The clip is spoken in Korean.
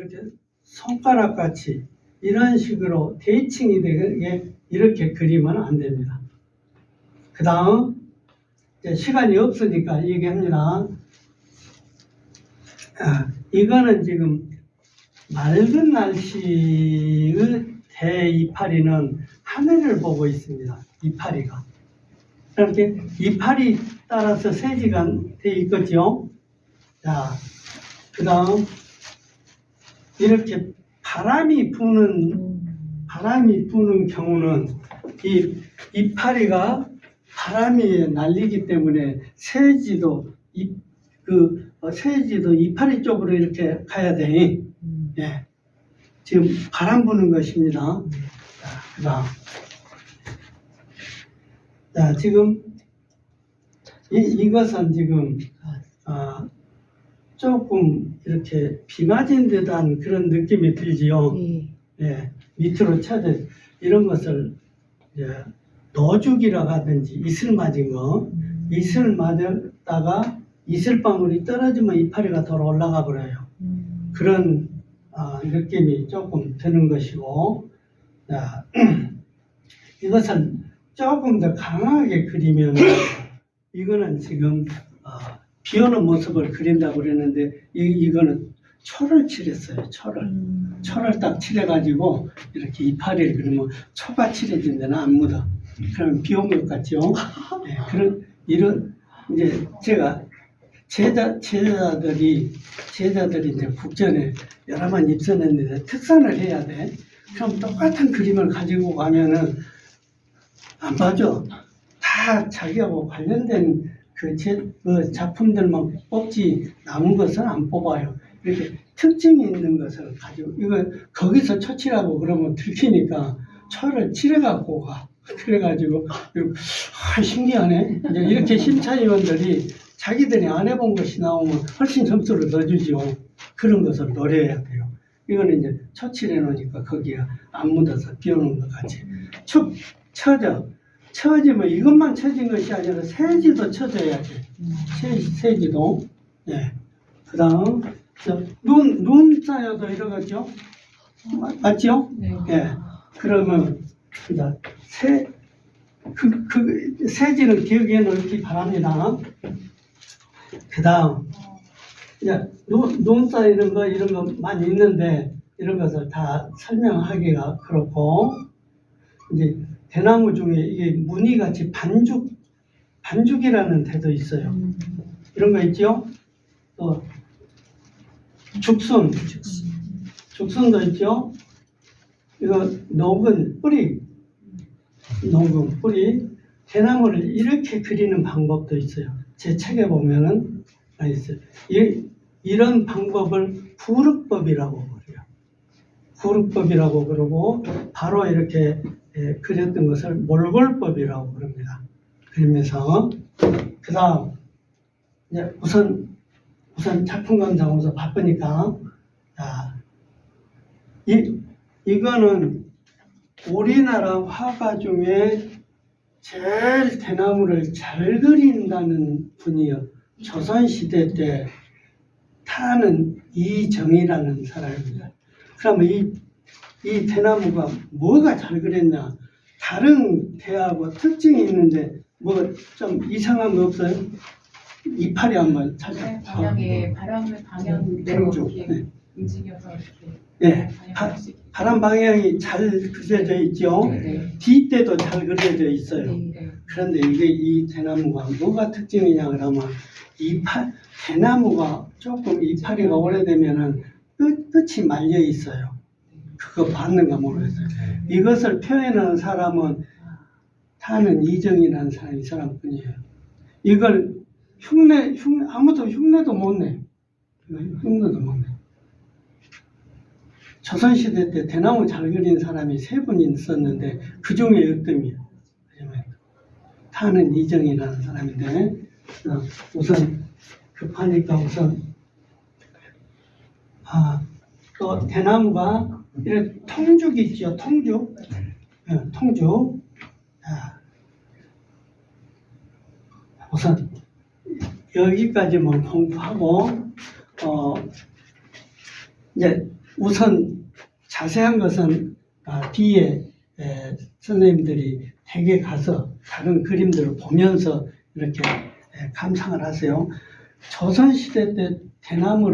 이렇게 손가락 같이 이런 식으로 대칭이 되게 이렇게 그리면 안 됩니다. 그 다음 시간이 없으니까 얘기합니다. 아, 이거는 지금 맑은 날씨의 대이파리는 하늘을 보고 있습니다. 이파리가. 이렇게 이파리 따라서 세지가 돼 있겠죠. 자, 그 다음 이렇게 바람이 부는 바람이 부는 경우는 이 이파리가 바람이 날리기 때문에 새지도 이그 새지도 이파리 쪽으로 이렇게 가야 돼. 예. 지금 바람 부는 것입니다. 자. 자, 지금 이, 이것은 지금 아, 조금 이렇게 비 맞은 듯한 그런 느낌이 들지요. 예. 예, 밑으로 쳐져 이런 것을 이제 노죽이라고 하든지 이슬 맞은 거, 이슬 맞았다가 이슬방울이 떨어지면 이파리가 더 올라가 버려요. 음. 그런 아, 느낌이 조금 드는 것이고, 자, 이것은 조금 더 강하게 그리면 이거는 지금 아, 비 오는 모습을 그린다고 그랬는데 이, 이거는 초를 칠했어요. 초를. 음. 초를 딱 칠해가지고 이렇게 이파리를 그리면 초가 칠해진 데는 안 묻어. 그러면 비온 것 같죠? 네, 그런 이런 이제 제가 제자 제자들이 제자들이 이제 국전에 여러 번 입선했는데 특산을 해야 돼. 그럼 똑같은 그림을 가지고 가면은 안 봐줘. 다 자기하고 관련된 그, 제, 그 작품들만 뽑지 남은 것은 안 뽑아요. 이렇게 특징이 있는 것을 가지고 이거 거기서 초치라고 그러면 들키니까 초를 칠해갖고 가. 그래가지고 아 신기하네. 이제 이렇게 심사위원들이 자기들이 안 해본 것이 나오면 훨씬 점수를 더 주죠. 그런 것을 노려야 돼요. 이거는 이제 초칠해 놓으니까 거기에 안 묻어서 비 오는 것 같이 축 쳐져. 쳐지면 이것만 쳐진 것이 아니라 세지도 쳐져야 돼. 세, 세지도. 예. 그 다음, 눈, 눈 쌓여도 이러겠죠? 맞- 맞죠? 네. 예. 그러면, 이제, 세, 그, 그, 세지는 기억해 놓기 바랍니다. 그 다음, 이제, 눈, 눈 쌓이는 거, 이런 거 많이 있는데, 이런 것을 다 설명하기가 그렇고, 이제, 대나무 중에 이게 무늬같이 반죽, 반죽이라는 데도 있어요. 음. 이런 거 있죠? 또 죽순, 죽순도 있죠? 이거 녹은 뿌리, 녹은 뿌리, 대나무를 이렇게 그리는 방법도 있어요. 제 책에 보면은 다 있어요. 이, 이런 방법을 구륵법이라고 그래요. 구륵법이라고 그러고 바로 이렇게 예, 그렸던 것을 몰골법이라고 그럽니다. 그러면서 그 다음 이제 우선 우선 작품 감상하면서 바쁘니까 자, 이 이거는 우리나라 화가 중에 제일 대나무를 잘 그린다는 분이요. 조선 시대 때 타는 이정이라는 사람입니다. 그러면 이, 이 대나무가 뭐가 잘 그렸냐? 다른 대하고 특징이 있는데 뭐 좀 이상한 거 없어요? 이파리 한번 찾아. 네, 방향에 바람을 방향대로 그렇죠. 이렇게 네. 움직여서 이렇게 예, 바. 바람 방향이 잘 그려져 있죠. 네. 뒷대도 잘 그려져 있어요. 네. 네. 그런데 이게 이 대나무가 뭐가 특징이냐 그러면 이파 대나무가 조금 이파리가 오래되면은 끝, 끝이 말려 있어요. 그거 봤는가 모르겠어요. 이것을 표현하는 사람은 타는 이정이라는 사람이 이 사람뿐이에요. 이걸 흉내, 흉내 아무도 흉내도 못 내. 흉내도 못 내. 조선시대 때 대나무 잘 그린 사람이 세 분 있었는데 그 중에 으뜸이에요. 타는 이정이라는 사람인데 어, 우선 급하니까 우선 아, 또 대나무가 이런 통죽 있죠 통죽 예, 통죽 자, 우선 여기까지만 공부하고 어, 이제 우선 자세한 것은 아, 뒤에 에, 선생님들이 댁에 가서 다른 그림들을 보면서 이렇게 에, 감상을 하세요. 조선시대 때 대나무를